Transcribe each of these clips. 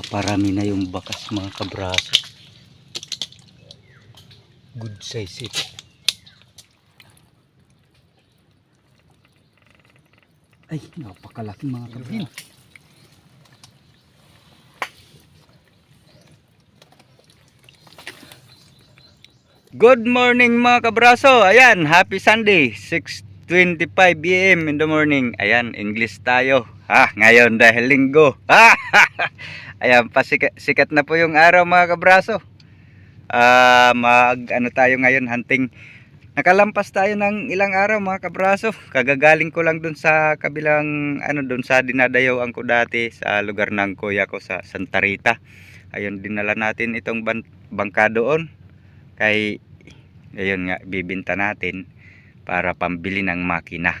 Napaparami na yung bakas mga kabraso. Good size ito. Ay, napakalaki mga kabraso. Good morning mga kabraso. Ayan, happy Sunday. 6.25 am in the morning. Ayan, English tayo. Ha, ngayon dahil linggo. Ha, Ayan, sikat na po yung araw mga kabraso. Ah, mag ano tayo ngayon hunting. Nakalampas tayo ng ilang araw mga kabraso. Kagagaling ko lang dun sa kabilang ano dun sa dinadayawan ko dati sa lugar ng kuya ko sa Santa Rita. Ayun, dinala natin itong ban- bangka doon kay ayun nga bibinta natin para pambili ng makina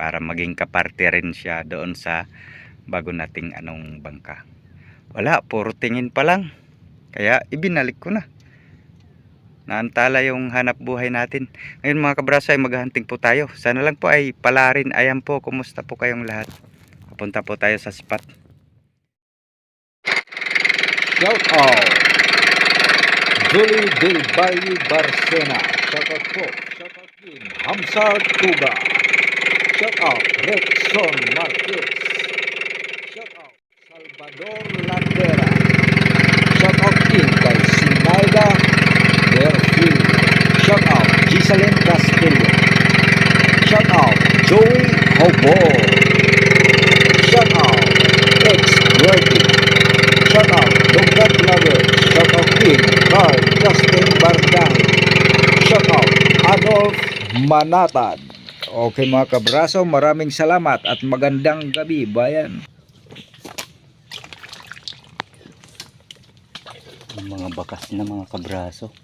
para maging kaparte rin siya doon sa bago nating anong bangka wala puro tingin pa lang kaya ibinalik ko na naantala yung hanap buhay natin ngayon mga kabraso ay maghahunting po tayo sana lang po ay pala rin ayan po kumusta po kayong lahat papunta po tayo sa spot Shout out! Julie Del Valle Barcena. Shout out po. Shout out din. Hamsar Tuga. Shout out Rexon Marquez. Shout out Salvador Landera. Shout out din kay Sinaida Berfield. Shout out Gisalyn Castillo. Shout out Joey Hobol. Shout out Ex Worthy. Shout out Doggat Lover. Shout out din Carl Justin Bardahe. Shout out Adolf Manatad. Okay mga kabraso, maraming salamat at magandang gabi bayan. yung mga bakas na mga kabraso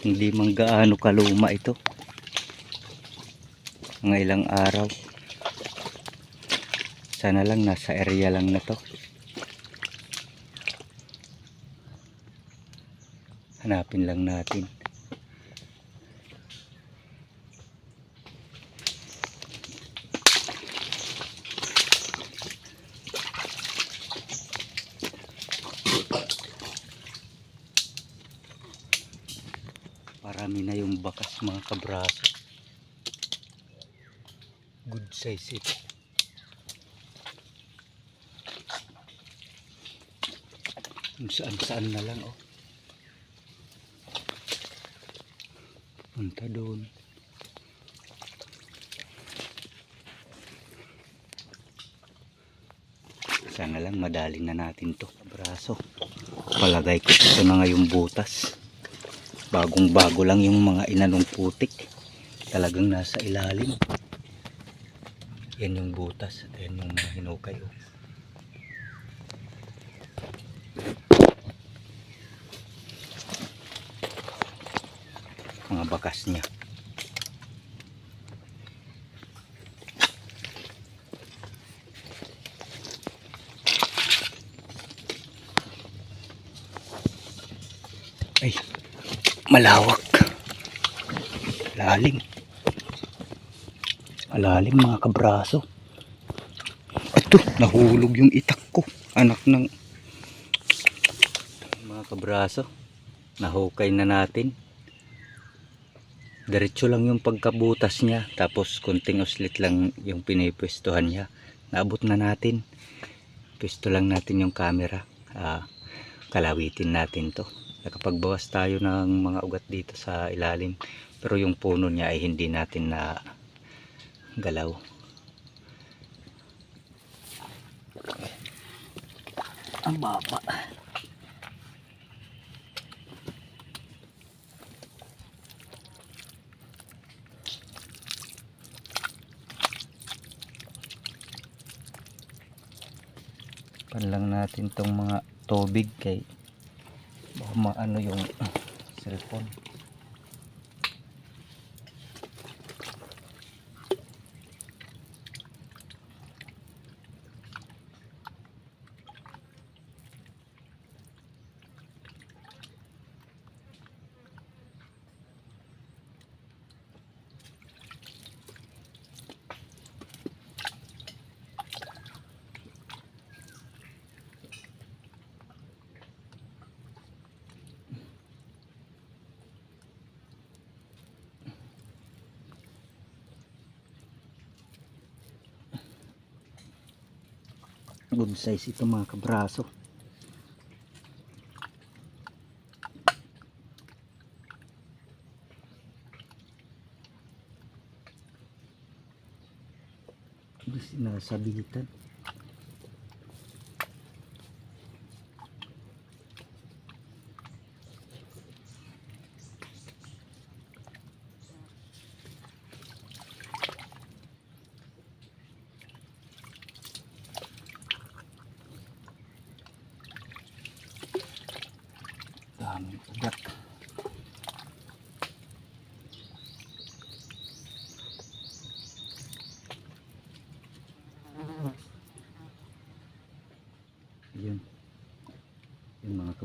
hindi man gaano kaluma ito. Mga ilang araw. Sana lang nasa area lang na to. Hanapin lang natin Parami na yung bakas mga kabraso. Good size ito. Saan saan na lang oh. Punta doon. Sana lang madaling na natin to. Braso. Palagay ko ito na ngayong butas bagong bago lang yung mga inanong putik. Talagang nasa ilalim. Yan yung butas at yan yung mga hinukay oh. mga bakas niya. Ay malawak. Lalim malalim mga kabraso. Ito nahulog yung itak ko anak ng mga kabraso nahukay na natin. Diretso lang yung pagkabutas niya tapos kunting uslit lang yung pinipwestuhan niya. Naabot na natin. Pwesto lang natin yung camera. Ah, kalawitin natin to nakapagbawas tayo ng mga ugat dito sa ilalim. Pero yung puno niya ay hindi natin na galaw. Ang baba. Pan lang natin tong mga tubig kay maano yung cellphone Good size ito mga kabraso. Sinasabitan.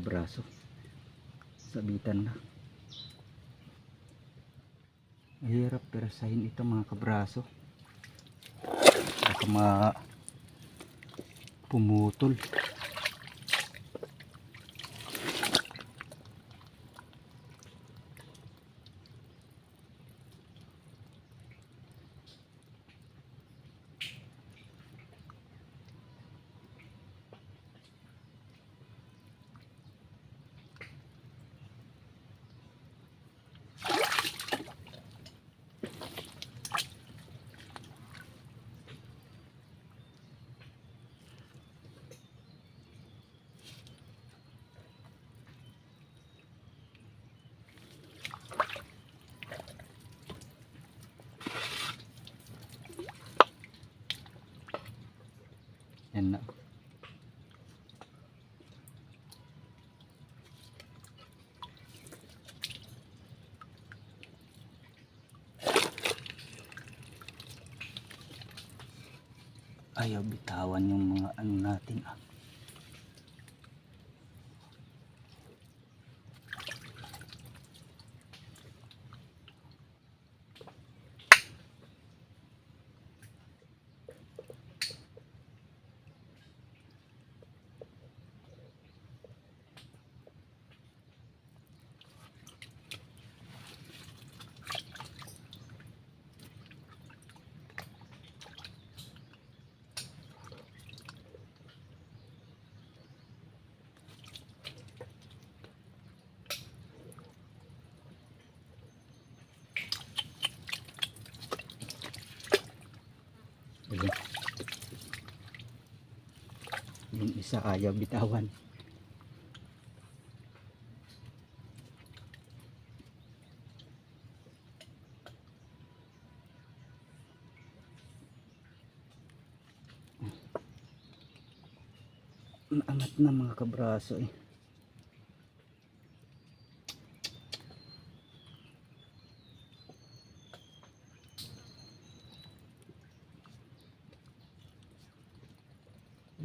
Kabraso. Sabitan na. Mahirap perasahin ito mga kabraso. Baka ma pumutol. Ayaw bitawan yung mga ano natin ah. Isa ayaw bitawan. Naangat na mga kabraso eh.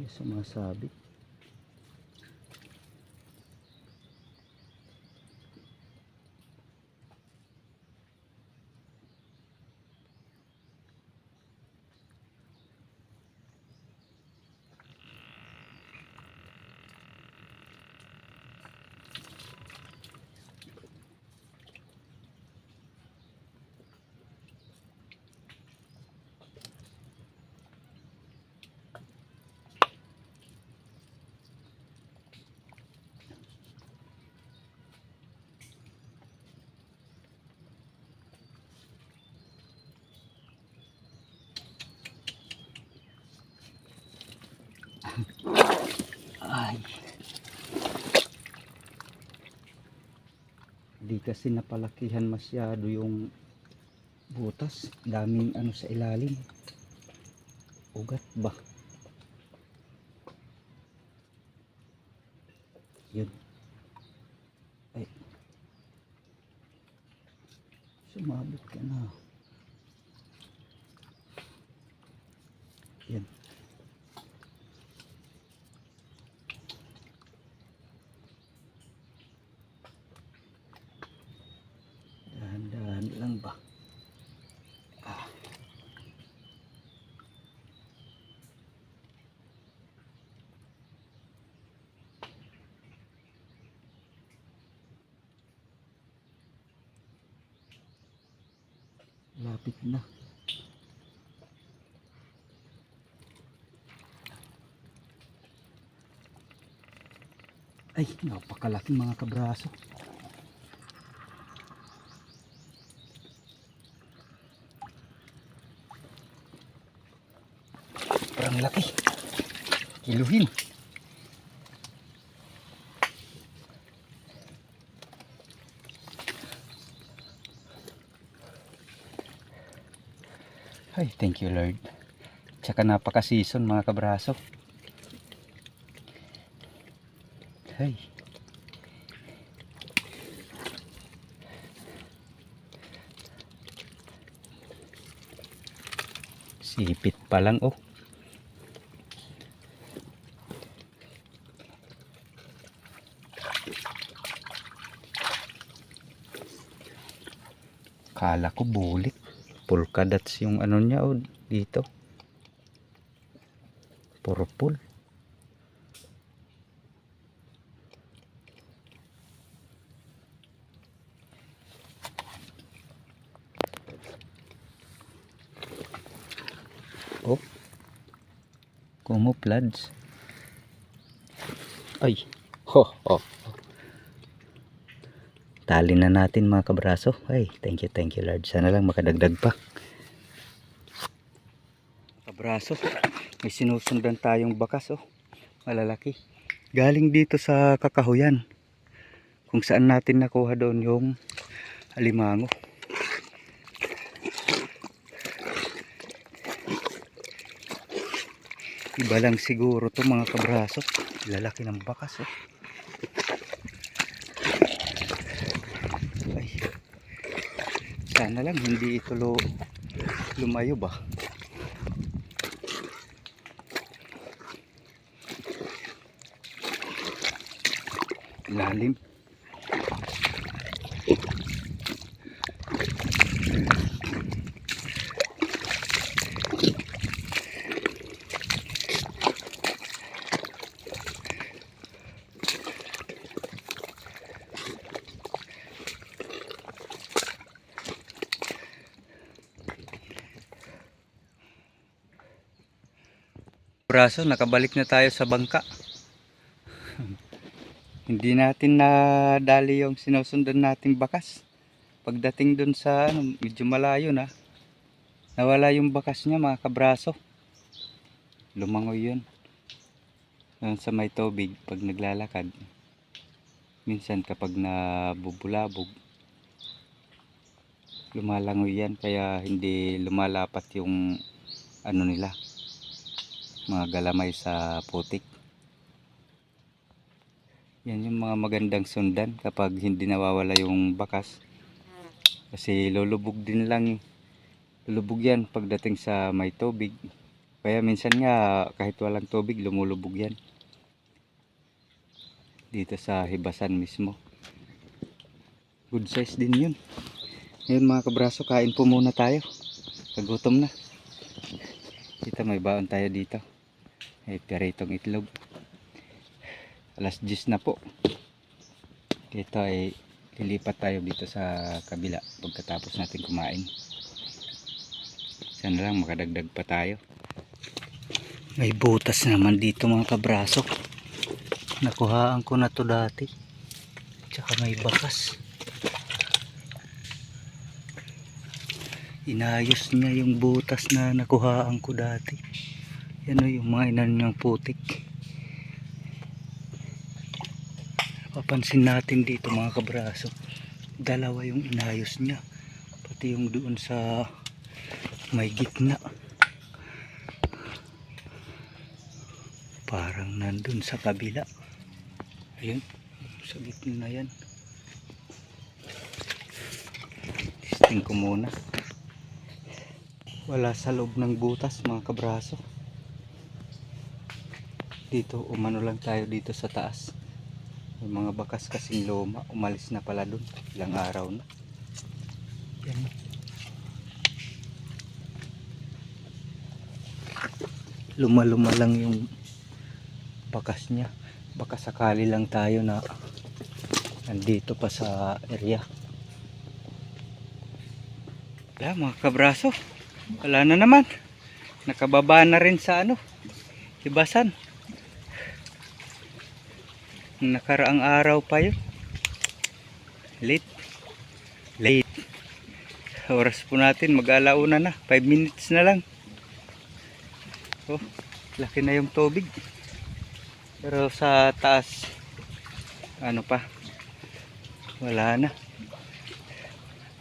May sumasabit. Ay. Di kasi napalakihan masyado yung butas. Daming ano sa ilalim. Ugat ba? Yun. Ay. Sumabot ka na. lapit na. Ay napakalaki mga kabraso. Parang laki. Kiluhin. Ay, thank you Lord. Tsaka napaka-season mga kabraso. Ay. Sipit pa lang oh. Kala ko bulik. Polkadats yung ano niya oh, dito. Purple. Oh. Camouflage. Ay. Ho, ho. Tali na natin mga kabraso. Ay, thank you, thank you Lord. Sana lang makadagdag pa. Kabraso, may sinusundan tayong bakas oh. Malalaki. Galing dito sa kakahuyan. Kung saan natin nakuha doon yung alimango. Iba lang siguro to mga kabraso. Lalaki ng bakas oh. Ay. Sana lang hindi ito lumayo ba. Lalim. Braso, nakabalik na tayo sa bangka. Hindi natin nadali yung sinusundan nating bakas. Pagdating dun sa ano, medyo malayo na. Nawala yung bakas niya mga kabraso. Lumangoy yun. Doon sa may tubig pag naglalakad. Minsan kapag nabubulabog. Lumalangoy yan kaya hindi lumalapat yung ano nila mga galamay sa putik. Yan yung mga magandang sundan kapag hindi nawawala yung bakas. Kasi lulubog din lang lulubog yan pagdating sa may tubig. Kaya minsan nga kahit walang tubig lumulubog yan. Dito sa hibasan mismo. Good size din yun. Ngayon mga kabraso kain po muna tayo. Kagutom na. Dito may baon tayo dito. May peritong itlog. Alas 10 na po. Ito ay lilipat tayo dito sa kabila pagkatapos natin kumain. Sana lang makadagdag pa tayo. May butas naman dito mga kabraso. Nakuhaan ko na to dati. Tsaka may bakas. Inayos niya yung butas na nakuhaan ko dati. Yan o yung mga inan putik. Papansin natin dito mga kabraso. Dalawa yung inayos niya. Pati yung doon sa may gitna. Parang nandun sa kabila. Ayun. Sa gitna na yan. Testing ko muna. Wala sa loob ng butas mga kabraso dito umano lang tayo dito sa taas. May mga bakas kasing luma umalis na pala dun. Ilang araw na. Yan luma luma lang yung bakas niya. Baka sakali lang tayo na nandito pa sa area. Kaya mga kabraso wala na naman. Nakababa na rin sa ano hibasan Nakaraang araw pa yun. Late. Late. Oras po natin, mag-alauna na. 5 minutes na lang. Oh, laki na yung tubig. Pero sa taas, ano pa, wala na.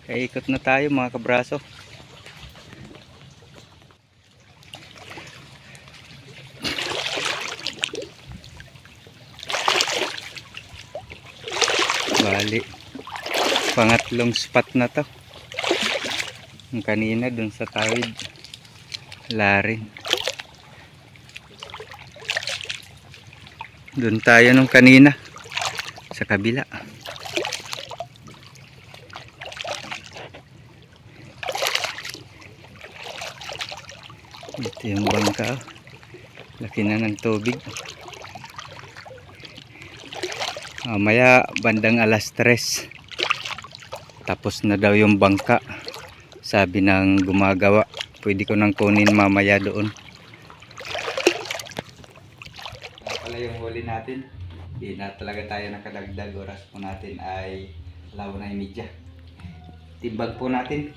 Kaikot na tayo mga kabraso. Bali. Pangatlong spot na to. Yung kanina dun sa tawid. Wala rin. Dun tayo nung kanina. Sa kabila. Ito yung bangka. oh. Laki na ng tubig. Mamaya bandang alas 3. Tapos na daw yung bangka. Sabi ng gumagawa. Pwede ko nang kunin mamaya doon. pala yung huli natin. Hindi na talaga tayo nakadagdag. Oras po natin ay alaw na media. Timbag po natin.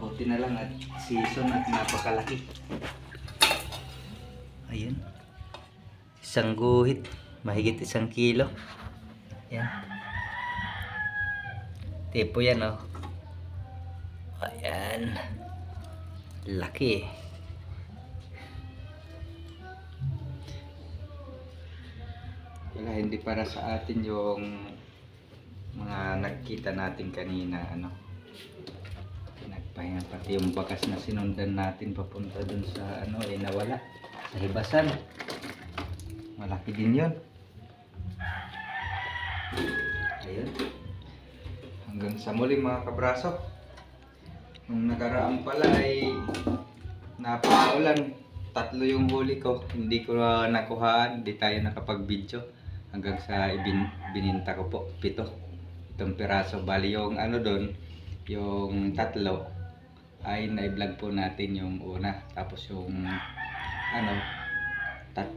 Buti na lang at season at napakalaki. Ayun. Isang guhit. Mahigit isang kilo. Yan. Tipo yan oh. Ayan. Laki. Wala, hindi para sa atin yung mga nagkita natin kanina, ano. Pinagpahinga pati yung bakas na sinundan natin papunta dun sa ano, eh nawala. Sa hibasan. Malaki din yun. Ayun. Hanggang sa muli mga kabraso. Nung nakaraan pala ay napaulan. Tatlo yung huli ko. Hindi ko na nakuhaan. Hindi tayo nakapag-video. Hanggang sa ibin, bininta ko po. Pito. Itong piraso. Bali yung ano doon. Yung tatlo. Ay na-vlog po natin yung una. Tapos yung ano. Tat,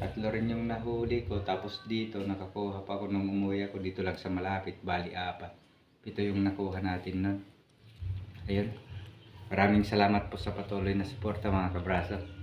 tatlo rin yung nahuli ko. Tapos dito nakakuha pa ako nung umuwi ako dito lang sa malapit. Bali apat. Pito yung nakuha natin nun. Ayun. Maraming salamat po sa patuloy na suporta mga kabraso.